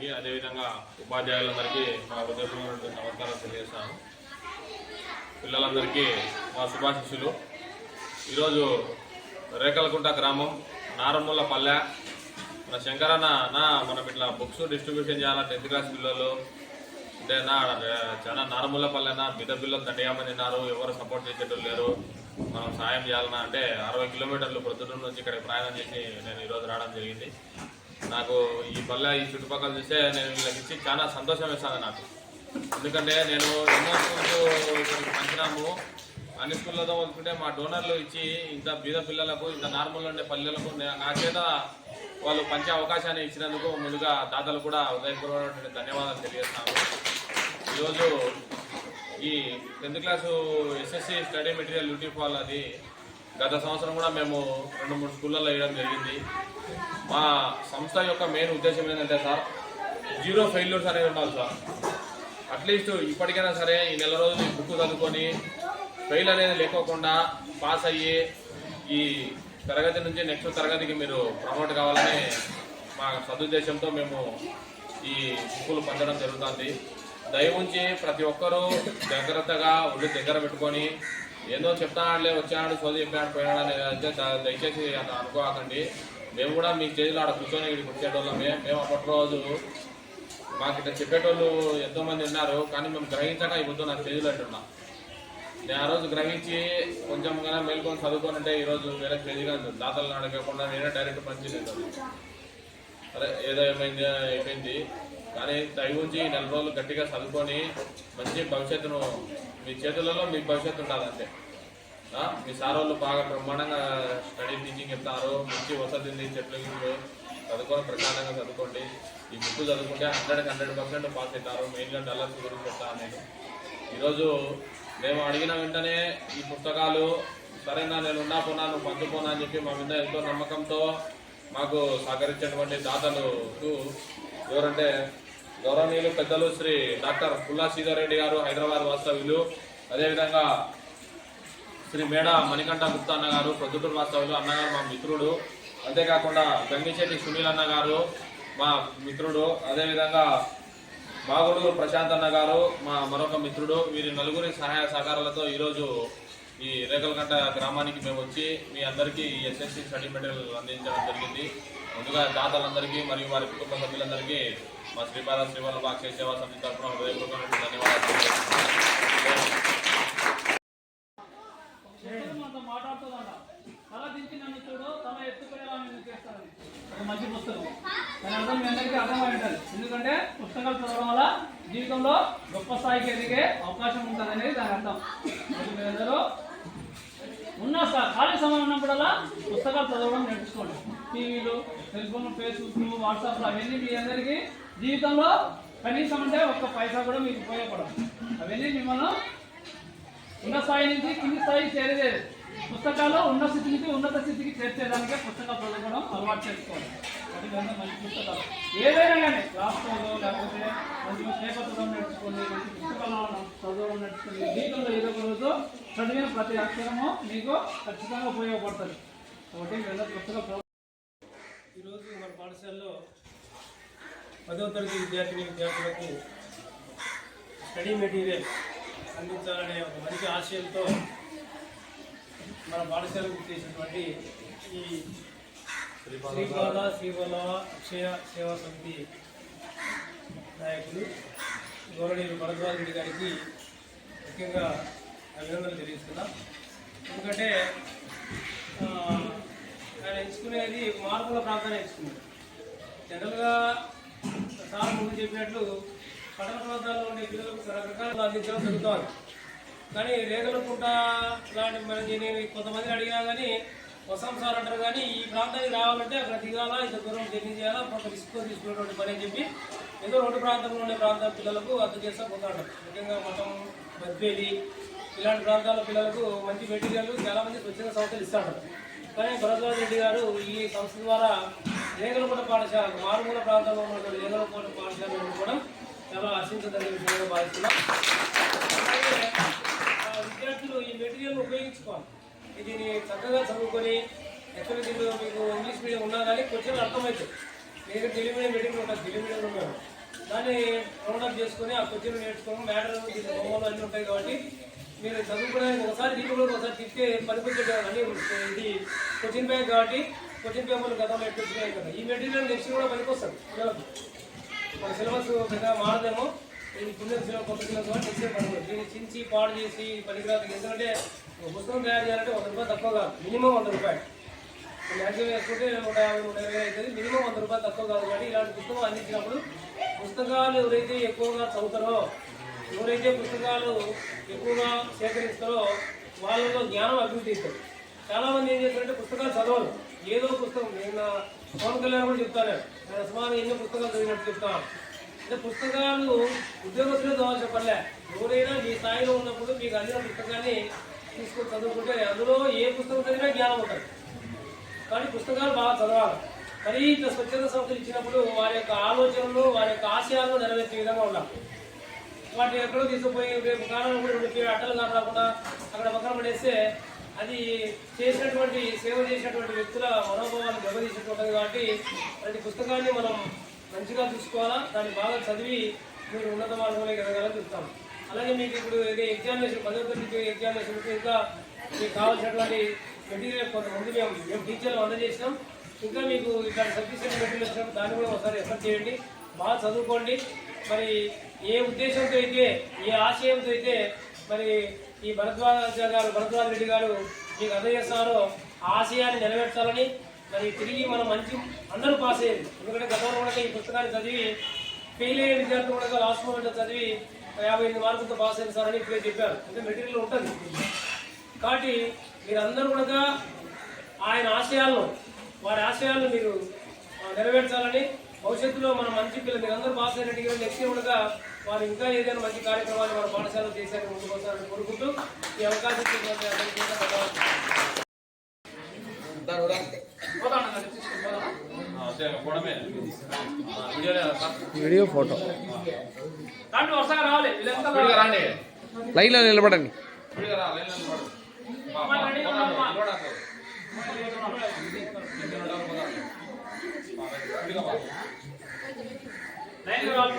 గారికి అదేవిధంగా ఉపాధ్యాయులందరికీ మా హృదయపూర్వక నమస్కారం తెలియజేస్తాను. పిల్లలందరికీ మా శుభాశిస్సులు. ఈరోజు రేకలకుంట గ్రామం నారమూల పల్లె. మన శంకరన్న నా మనం ఇట్లా బుక్స్ డిస్ట్రిబ్యూషన్ చేయాలి టెన్త్ క్లాస్ పిల్లలు? అంటే నా చాలా నారమూల పల్లెన బిడ్డ పిల్లలు దండిగా ఎవరు సపోర్ట్ చేసేటోళ్ళు లేరు. మనం సాయం చేయాలన్నా అంటే అరవై కిలోమీటర్లు ప్రొద్దున నుంచి ఇక్కడ ప్రయాణం చేసి నేను ఈరోజు రావడం జరిగింది. నాకు ఈ పల్లె ఈ చుట్టుపక్కల చూస్తే నేను వీళ్ళకి ఇచ్చి చాలా సంతోషం వేస్తాను నాకు. ఎందుకంటే నేను ఎన్నో స్కూల్స్ ఇక్కడికి పంచినాము అన్ని స్కూళ్ళతో వస్తుంటే మా డోనర్లు ఇచ్చి ఇంత బీద పిల్లలకు ఇంత నార్మల్ ఉండే పల్లెలకు నా చేత వాళ్ళు పంచే అవకాశాన్ని ఇచ్చినందుకు ముందుగా దాతలు కూడా హృదయపూర్వకమైన ధన్యవాదాలు తెలియజేస్తాను. ఈరోజు ఈ tenth class SSC study material UT ఫాల్ అది గత సంవత్సరం కూడా మేము రెండు మూడు స్కూళ్ళల్లో వేయడం జరిగింది. మా సంస్థ యొక్క మెయిన్ ఉద్దేశం ఏంటంటే సార్ జీరో ఫెయిల్యూర్స్ అనేది ఉండాలి సార్. అట్లీస్ట్ ఇప్పటికైనా సరే ఈ నెల రోజులు ఈ బుక్ చదువుకొని ఫెయిల్ అనేది లేకోకుండా పాస్ అయ్యి ఈ తరగతి నుంచి నెక్స్ట్ తరగతికి మీరు ప్రమోట్ కావాలని మా సదుద్దేశంతో మేము ఈ బుక్కులు పొందడం జరుగుతుంది. దయ ఉంచి ప్రతి ఒక్కరూ జాగ్రత్తగా ఒళ్ళు దగ్గర పెట్టుకొని ఏదో చెప్తాడులే వచ్చాడు సోది చెప్పాడు పోయాడు అనేది అయితే దయచేసి అట్లా అనుకోకండి. మేము కూడా మీ స్టేజ్లో ఆడ కూర్చొని ఇక్కడికి వచ్చేటోళ్ళమే. మేము అప్పటి రోజు మాకు ఇట్లా చెప్పేటోళ్ళు ఎంతోమంది ఉన్నారు కానీ మేము గ్రహించక ఈ నా స్టేజ్లో అంటున్నా. నేను ఆ రోజు గ్రహించి కొంచెం కన్నా మేల్కొని చదువుకొని ఉంటే ఈరోజు వేరే స్టేజ్గా దాతలు అడగకుండా నేనే డైరెక్ట్ పనిచేసేది అదే ఏదో ఏమైంది అయిపోయింది. కానీ దయ ఉంచి నెల రోజులు గట్టిగా చదువుకొని మంచి భవిష్యత్తును మీ చేతులలో మీ భవిష్యత్తు ఉండాలి అంతే మీ సార్ వాళ్ళు బాగా బ్రహ్మాండంగా స్టడీ టీచింగ్ చెప్తారు మంచి వసతి ఉంది చెట్లు చదువుకొని ప్రశాంతంగా చదువుకోండి. ఈ బుక్ చదువుకుంటే హండ్రెడ్ హండ్రెడ్ పర్సెంట్ పాస్ అవుతారు. మెయిన్గా డల్లర్స్ గురించి చెప్తాను నేను. ఈరోజు మేము అడిగిన వెంటనే ఈ పుస్తకాలు సరేనా నేను ఉన్నా పోనా నువ్వు పంచుకోనా అని చెప్పి మా మీద ఎంతో నమ్మకంతో మాకు సహకరించినటువంటి దాతలు ఎవరంటే గౌరవనీయులు పెద్దలు శ్రీ డాక్టర్ పుల్లా సీతారెడ్డి గారు హైదరాబాద్ వాస్తవ్యులు. అదేవిధంగా శ్రీ మేడ మణికంఠ గుప్తా అన్న గారు ప్రొద్దుటూరు వాస్తవ్యులు అన్నగారు మా మిత్రుడు. అంతేకాకుండా గంగిశెట్టి సునీల్ అన్న గారు మా మిత్రుడు. అదేవిధంగా బాగుడు ప్రశాంత్ అన్న గారు మా మరొక మిత్రుడు. వీరి నలుగురి సహాయ సహకారాలతో ఈరోజు ఈ రేకలకంట గ్రామానికి మేము వచ్చి మీ అందరికీ ఎస్ఎస్సి స్టడీ మెటీరియల్ అందించడం జరిగింది. ముందుగా దాతలందరికీ మరియు వారి కుటుంబ సభ్యులందరికీ మా శ్రీపాద శ్రీవల్లభ అక్షయ సేవా సమితి తరఫున హృదయపూర్వకమైన ధన్యవాదాలు. మంచి పుస్తకం దాని అర్థం మీ అందరికీ అర్థమై ఉంటుంది ఎందుకంటే పుస్తకాలు చదవడం వల్ల జీవితంలో గొప్ప స్థాయికి ఎదిగే అవకాశం ఉంటుంది అనేది దాని అర్థం కాబట్టి మీరందరూ ఉన్న ఖాళీ సమయం ఉన్నప్పుడల్లా పుస్తకాలు చదవడం నేర్చుకోండి టీవీలు సెల్ ఫోన్ ఫేస్బుక్ వాట్సాప్లు అవన్నీ మీ అందరికీ జీవితంలో కనీసం అంటే ఒక్క పైసా కూడా మీకు ఉపయోగపడదు. అవన్నీ మిమ్మల్ని ఉన్న స్థాయి నుంచి కింది స్థాయికి చేరేది. పుస్తకాలు ఉన్న స్థితి నుంచి ఉన్నత స్థితికి చేర్చేదానికే పుస్తకాలు చదవడం అలవాటు చేసుకోవాలి. అది మంచి పుస్తకాలు. ఏదైనా కానీ రాష్ట్రంలో లేకపోతే మంచి పేపర్ చదవడం నేర్చుకోండి మంచి పుస్తకాలు చదవడం నేర్చుకోండి. జీవితంలో ఏదో ఒక రోజు చదివిన ప్రతి అక్షరము మీకు ఖచ్చితంగా ఉపయోగపడుతుంది. కాబట్టి మీరు పుస్తకాలు చదవ- ఈరోజు మన పాఠశాలలో పదవ తరగతి విద్యార్థిని విద్యార్థులకు స్టడీ మెటీరియల్ అందించాలనే ఒక మంచి ఆశయంతో మన పాఠశాలకు చేసినటువంటి ఈ శ్రీపాద శ్రీవల అక్షయ సేవా సమితి నాయకులు గౌరవనీయులు భరద్వాజ్ రెడ్డి గారికి ముఖ్యంగా అభినందనలు తెలియజేస్తున్నాం. ఎందుకంటే ఆయన ఎంచుకునేది మార్పుల ప్రాంతాన్ని ఎంచుకున్నారు జనరల్గా సార్ ముందు చెప్పినట్లు పట్టణ ప్రాంతాల్లో ఉండే పిల్లలకు రకరకాల అందించడం జరుగుతుంది. కానీ రేగలకుంట లాంటి మనకి నేను కొంతమంది అడిగినా కానీ వసం సార్ అంటారు కానీ ఈ ప్రాంతానికి రావాలంటే అక్కడ దిగాలా ఇంత దూరం జర్నీ చేయాలా కొంత రిస్క్ తీసుకునేటువంటి పని అని చెప్పి ఏదో రోడ్డు ప్రాంతంలో ఉండే ప్రాంత పిల్లలకు అందజేస్తా పోతాడు ముఖ్యంగా మొత్తం బద్వేలి ఇలాంటి ప్రాంతాల పిల్లలకు మంచి మెటీరియల్ చాలా మంది స్వచ్ఛంద సంస్థలు ఇస్తాడు కానీ భరద్వాజ్ రెడ్డి గారు ఈ సంస్థ ద్వారా రేగలకోట పాఠశాల మారుమూల ప్రాంతంలో ఉన్నటువంటి రేగలకోట పాఠశాలను కూడా చాలా హర్షించదగిన విషయంగా భావిస్తున్నాం. అలాగే ఆ విద్యార్థులు ఈ మెటీరియల్ ఉపయోగించుకోవాలి. దీన్ని చక్కగా చదువుకొని ఎక్కడ దీనిలో మీకు ఇంగ్లీష్ మీడియం ఉన్నా కానీ కొంచెం అర్థమవుతుంది మీరు తెలుగు మీడియం మెటీరియల్ ఉంటుంది తెలుగు మీడియం ఉన్నారు దాన్ని రౌండప్ చేసుకొని ఆ క్వశ్చన్ నేర్చుకోవడం మ్యాటర్ బొమ్మలు అన్నీ ఉంటాయి కాబట్టి మీరు చదువుకోవడానికి ఒకసారి దీంట్లో ఒకసారి తిప్పితే పనికొచ్చే అన్నీ ఇది క్వశ్చన్ బ్యాగ్ కాబట్టి క్వశ్చన్ పేపర్లు గతంలో ఎట్టు కదా. ఈ మెటీరియల్ నెక్స్ట్ కూడా పనికొస్తుంది. పిల్లలకు. మన సిలబస్ పెద్దగా మారదేమో. ఇది కింద సిలబస్ కొత్త సిలబస్ కాబట్టి నెక్స్ట్ పడుతుంది దీన్ని చించి పాడు చేసి పనికిరాదు. ఎందుకంటే ఒక పుస్తకం తయారు చేయాలంటే వంద రూపాయలు తక్కువ కాదు. మినిమం వంద రూపాయలు. మ్యాక్సిమం వేసుకుంటే నూట యాభై నూట ఇరవై అవుతుంది. మినిమం వంద రూపాయలు తక్కువ కాదు కాబట్టి ఇలాంటి పుస్తకం అందించినప్పుడు పుస్తకాలు ఎవరైతే ఎక్కువగా చదువుతారో ఎవరైతే పుస్తకాలు ఎక్కువగా సేకరిస్తారో వాళ్ళలో జ్ఞానం అభివృద్ధి అవుతుంది. చాలామంది ఏం చేస్తారంటే పుస్తకాలు చదవరు. ఏదో పుస్తకం నేను పవన్ కళ్యాణ్ కూడా చెప్తాను. నేను సుమారు ఎన్నో పుస్తకాలు చదివినట్టు చెప్తాను. అంటే పుస్తకాలు ఉద్యోగస్తులే చదవాలి చెప్పలే ఎవరైనా మీ స్థాయిలో ఉన్నప్పుడు మీకు అందిన పుస్తకాన్ని తీసుకొని చదువుకుంటే అందులో ఏ పుస్తకం చదివినా జ్ఞానం ఉంటుంది. కానీ పుస్తకాలు బాగా చదవాలి. మరి ఇంత స్వచ్ఛంద సంస్థలు ఇచ్చినప్పుడు వారి యొక్క ఆలోచనలు వారి యొక్క ఆశయాలను నెరవేర్చే విధంగా ఉండాలి. వాటిని ఎక్కడో తీసుకుపోయి రేపు కాలంలో కూడా రెండు అట్టలు కాకుండా అక్కడ పక్కన పడేస్తే అది చేసినటువంటి సేవ చేసినటువంటి వ్యక్తుల మనోభావాన్ని దెబ్బతీసినట్టు కాబట్టి అలాంటి పుస్తకాన్ని మనం మంచిగా చూసుకోవాలా? దాన్ని బాగా చదివి మీరు ఉన్నత మార్గంలో ఎదగాలని చూస్తాం. అలాగే మీకు ఇప్పుడు ఇది ఎగ్జామినేషన్ పదో తరగతి ఎగ్జామినేషన్ ఇంకా మీకు కావాల్సినటువంటి మెటీరియల్ కొంతమంది మేము మేము టీచర్లు అందజేసినాం. ఇంకా మీకు ఇక్కడ సఫిషియెంట్ మెటీరియల్ వచ్చినప్పుడు దాన్ని కూడా ఒకసారి ఎఫర్ట్ చేయండి. బాగా చదువుకోండి. మరి ఏ ఉద్దేశంతో అయితే ఏ ఆశయంతో అయితే మరి ఈ భరద్వాజ గారు భరద్వాజ రెడ్డి గారు మీకు అందజేస్తున్నారో. ఆ ఆశయాన్ని నెరవేర్చాలని మరి తిరిగి మనం మంచి అందరూ పాస్ అయ్యేది ఎందుకంటే గతంలో కూడా ఈ పుస్తకాన్ని చదివి ఫెయిల్ అయ్యే విద్యార్థులు కూడా లాస్ట్ మూమెంట్ చదివి యాభై ఎనిమిది మార్కులతో పాస్ అయింది సార్ అని ఇప్పుడే చెప్పారు. అంటే మెటీరియల్ ఉంటుంది. కాబట్టి మీరందరూ కూడా ఆయన ఆశయాలను వారి ఆశయాలను మీరు నెరవేర్చాలని భవిష్యత్తులో మన మంచి పిల్లలు మీరందరూ పాస్ అయినట్టుగా నెక్స్ట్ కూడా వారు ఇంకా ఏదైనా మంచి కార్యక్రమాలు మన పాఠశాలలో చేశారని ముందుకు వస్తారని కోరుకుంటూ ఈ అవకాశం వీడియో ఫోటో లైన్లో నిలబడండి. విడిగా 来，刘老师？